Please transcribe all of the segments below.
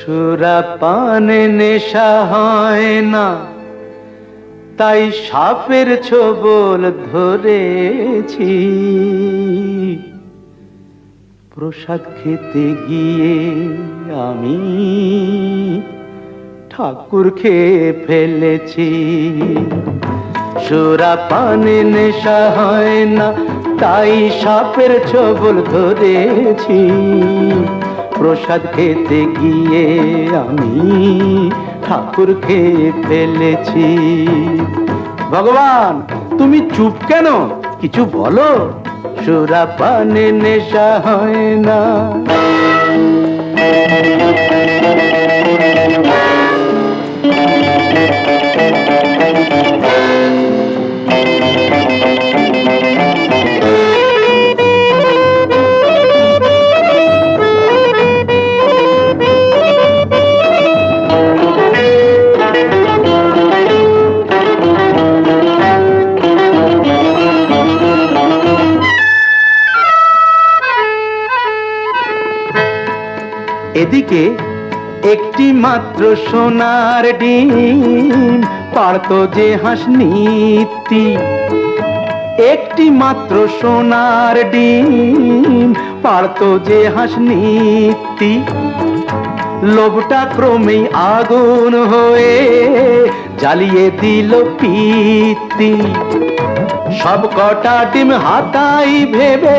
সুরা পানে নেশা হয় না। তাই সাপের ছোবল ধরেছি। প্রসাদ খেতে গিয়ে আমি ঠাকুর খেয়ে ফেলেছি। সুরা পানে নেশা হয় না, তাই সাপের ছবল ধরেছি। প্রসাদ খেতে গিয়ে আমি ঠাকুর খেয়ে ফেলেছি। ভগবান, তুমি চুপ কেন? কিছু বলো? সুরা পানে নেশা হয় না। এদিকে একটি মাত্র সোনার ডিম, পারত যে হাঁস নীতি। একটি মাত্র সোনার ডিম, পারত যে হাঁস নীতি। লোভটা ক্রমেই আগুন হয়ে জ্বালিয়ে দিল পিতি সব কটা ডিম হাতাই ভেবে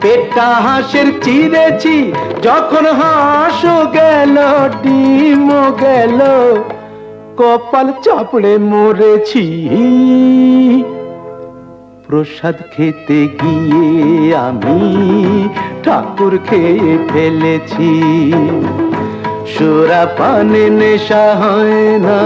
পেটটা হাঁসের চিরেছি, যখন হাঁসও গেল ডিমও গেল, কপাল চাপড়ে মরেছি। প্রসাদ খেতে গিয়ে আমি ঠাকুর খেয়ে ফেলেছি। সুরা পানে নেশা হয় না।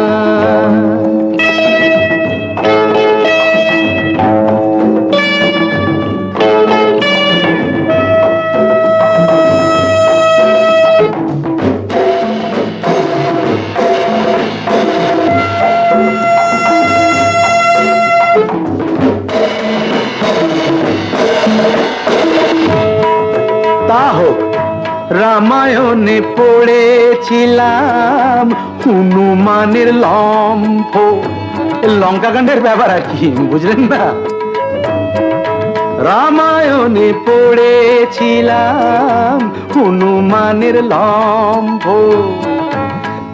তা হোক, রামায়ণে পড়েছিলাম হনুমানের লম্ফ। লঙ্কাকাণ্ডের ব্যাপার আর কি, বুঝলেন না? রামায়ণে পড়েছিলাম হনুমানের লম্ফ।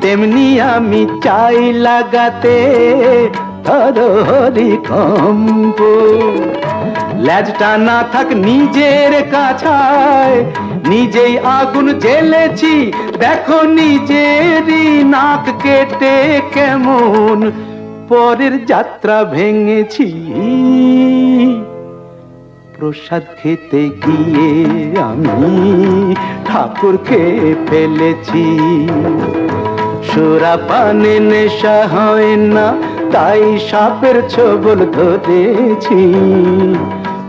তেমনি আমি চাই লাগাতে হরি কম্প। ল্যাজটা না থাক নিজের কাছায়। নিজেই আগুন জ্বেলেছি, দেখো নিজেরই নাক কেটে কেমন। পরের যাত্রা ভেঙেছি। প্রসাদ খেতে গিয়ে আমি ঠাকুর খেয়ে ফেলেছি। সুরা পানে নেশা হয় না, তাই সাপের ছবল ধরেছি।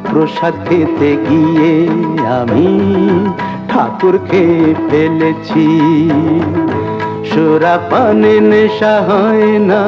প্রসাদ খেতে গিয়ে আমি ঠাকুরকে ফেলেছি। সুরা পানে নেশা হয় না।